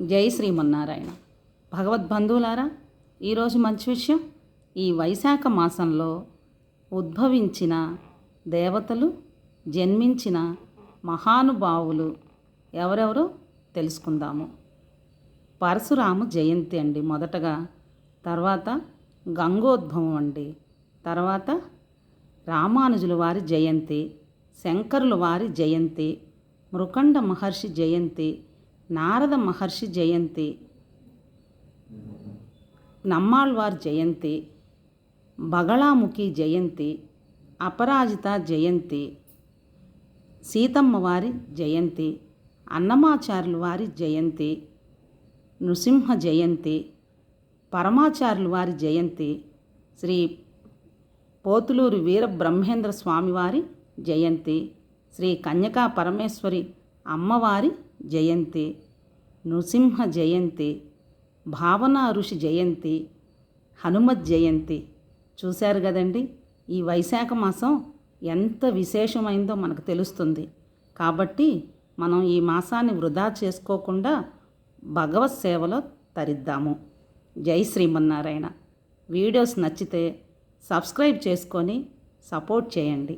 జై శ్రీమన్నారాయణ. భగవద్బంధువులారా ఈరోజు మంచి విషయం ఈ వైశాఖ మాసంలో ఉద్భవించిన దేవతలు జన్మించిన మహానుభావులు ఎవరెవరో తెలుసుకుందాము. పరశురాము జయంతి అండి మొదటగా తర్వాత గంగోద్భవం అండి తర్వాత రామానుజుల వారి జయంతి శంకరుల వారి జయంతి మృకండ మహర్షి జయంతి నారద మహర్షి జయంతి నమ్మాళ్వార్ జయంతి బగళాముఖి జయంతి అపరాజిత జయంతి సీతమ్మ వారి జయంతి అన్నమాచార్యుల వారి జయంతి నృసింహ జయంతి పరమాచార్యుల వారి జయంతి శ్రీ పోతులూరు వీర బ్రహ్మేంద్ర స్వామివారి జయంతి శ్రీ కన్యకా పరమేశ్వరి అమ్మవారి జయంతి నృసింహ జయంతి భావన ఋషి జయంతి హనుమత్ జయంతి. చూశారు కదండి? ఈ వైశాఖ మాసం ఎంత విశేషమైందో మనకు తెలుస్తుంది. కాబట్టి మనం ఈ మాసాన్ని వృధా చేసుకోకుండా భగవత్ సేవలో తరిద్దాము. జై శ్రీమన్నారాయణ. వీడియోస్ నచ్చితే సబ్స్క్రైబ్ చేసుకొని సపోర్ట్ చేయండి.